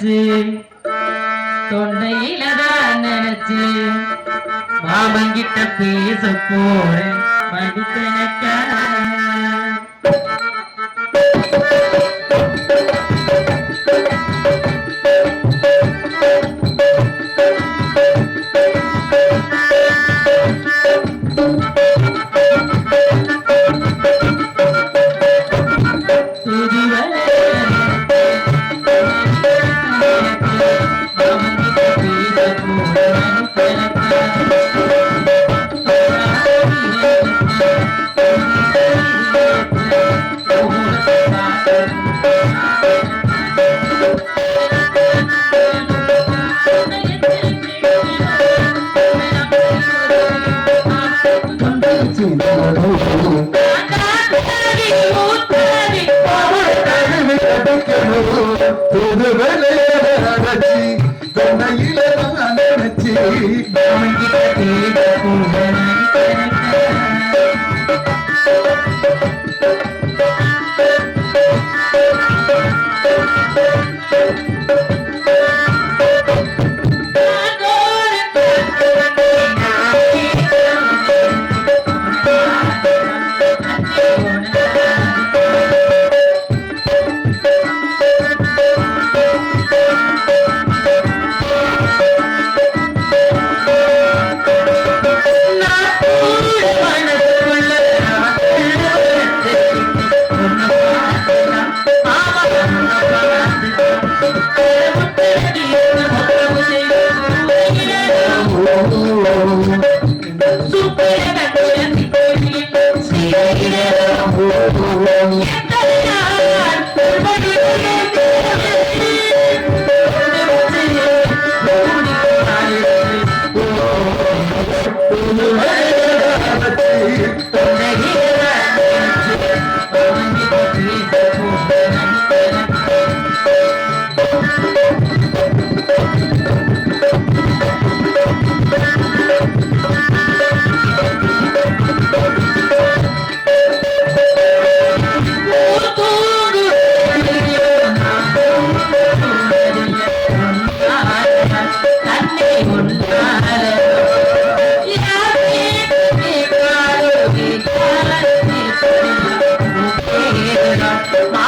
நினைச்சு தொண்டையில தான் நினைச்சு மாமங்கிட்ட பேச போறேன். மடிக்கணக்கா புது Good my